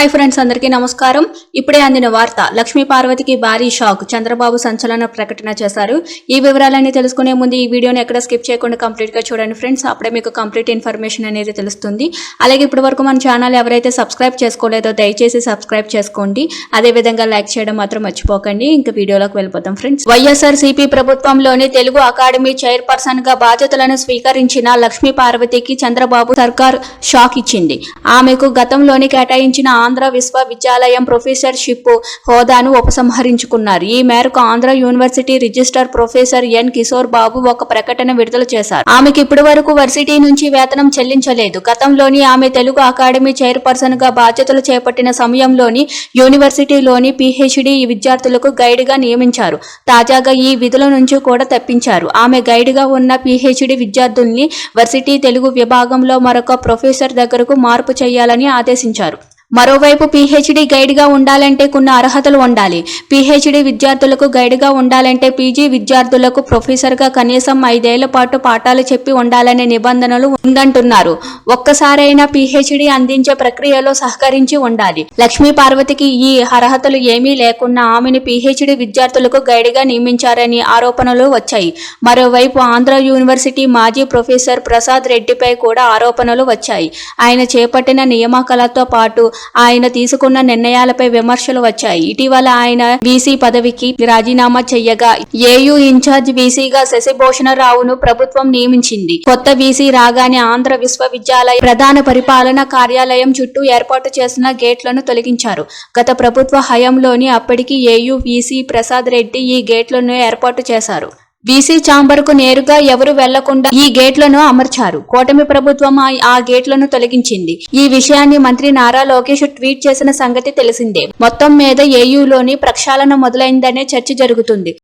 Hi friends అందరికీ నమస్కారం. ఇప్పుడే అందిన వార్త లక్ష్మీ పార్వతికి భారీ షాక్ చంద్రబాబు సంచలన ప్రకటన చేశారు. ఈ వివరాలన్నీ తెలుసుకునే ముందు ఈ వీడియోని ఎక్కడ స్కిప్ చేయకుండా కంప్లీట్గా చూడండి ఫ్రెండ్స్ అప్పుడే మీకు కంప్లీట్ ఇన్ఫర్మేషన్ అనేది తెలుస్తుంది. అలాగే ఇప్పటి వరకు మన ఛానల్ ఎవరైతే సబ్స్క్రైబ్ చేసుకోలేదో దయచేసి సబ్స్క్రైబ్ చేసుకోండి. అదే విధంగా లైక్ చేయడం మాత్రం మర్చిపోకండి. ఇంకా వీడియోలోకి వెళ్ళిపోతాం ఫ్రెండ్స్ వైఎస్ఆర్ సిపి ప్రభుత్వంలోని తెలుగు అకాడమీ చైర్పర్సన్గా బాధ్యతలను స్వీకరించిన లక్ష్మీ పార్వతికి చంద్రబాబు సర్కార్ షాక్ ఇచ్చింది. ఆమెకు గతంలోని కేటాయించిన ఆంధ్ర విశ్వవిద్యాలయం ప్రొఫెసర్షిప్ హోదాను ఉపసంహరించుకున్నారు. ఈ మేరకు Andhra university registrar professor N Kishore Babu ఒక ప్రకటన విడుదల చేశారు. ఆమెకి ఇప్పటి వరకు వర్సిటీ నుంచి వేతనం చెల్లించలేదు. గతంలోని ఆమె తెలుగు అకాడమీ చైర్పర్సన్గా బాధ్యతలు చేపట్టిన సమయంలోని యూనివర్సిటీలోని పిహెచ్డి విద్యార్థులకు గైడ్గా నియమించారు. తాజాగా ఈ విధుల నుంచి కూడా తప్పించారు. ఆమె గైడ్గా ఉన్న పిహెచ్డి విద్యార్థుల్ని వర్సిటీ తెలుగు విభాగంలో మరొక ప్రొఫెసర్ దగ్గరకు మార్పు చేయాలని ఆదేశించారు. మరోవైపు పీహెచ్డీ గైడ్గా ఉండాలంటే కొన్ని అర్హతలు ఉండాలి. పీహెచ్డీ విద్యార్థులకు గైడ్గా ఉండాలంటే పీజీ విద్యార్థులకు ప్రొఫెసర్గా కనీసం ఐదేళ్ళ పాటు పాఠాలు చెప్పి ఉండాలనే నిబంధనలు ఉందంటున్నారు. ఒక్కసారైనా పీహెచ్డీ అందించే ప్రక్రియలో సహకరించి ఉండాలి. లక్ష్మీ పార్వతికి ఈ అర్హతలు ఏమీ లేకున్నా ఆమెను పీహెచ్డీ విద్యార్థులకు గైడ్గా నియమించారని ఆరోపణలు వచ్చాయి. మరోవైపు ఆంధ్ర యూనివర్సిటీ మాజీ ప్రొఫెసర్ ప్రసాద్ రెడ్డిపై కూడా ఆరోపణలు వచ్చాయి. ఆయన చేపట్టిన నియామకాలతో పాటు ఆయన తీసుకున్న నిర్ణయాలపై విమర్శలు వచ్చాయి. ఇటీవల ఆయన వీసీ పదవికి రాజీనామా చెయ్యగా ఏయూ ఇన్ఛార్జ్ వీసీగా శశిభూషణరావును ప్రభుత్వం నియమించింది. కొత్త వీసీ రాగానే ఆంధ్ర విశ్వవిద్యాలయ ప్రధాన పరిపాలన కార్యాలయం చుట్టూ ఏర్పాటు చేసిన గేట్లను తొలగించారు. గత ప్రభుత్వ హయాంలోని అప్పటికి ఏయూ వీసీ ప్రసాద్ రెడ్డి ఈ గేట్లను ఏర్పాటు చేశారు. బీసీ ఛాంబర్కు నేరుగా ఎవరు వెళ్ళకుండా ఈ గేట్లను అమర్చారు. కూటమి ప్రభుత్వం ఆ- ఆ గేట్లను తొలగించింది. ఈ విషయాన్ని మంత్రి నారా లోకేష్ ట్వీట్ చేసిన సంగతి తెలిసిందే. మొత్తం మీద ఏయూలోని ప్రక్షాళన మొదలైందనే చర్చ జరుగుతుంది.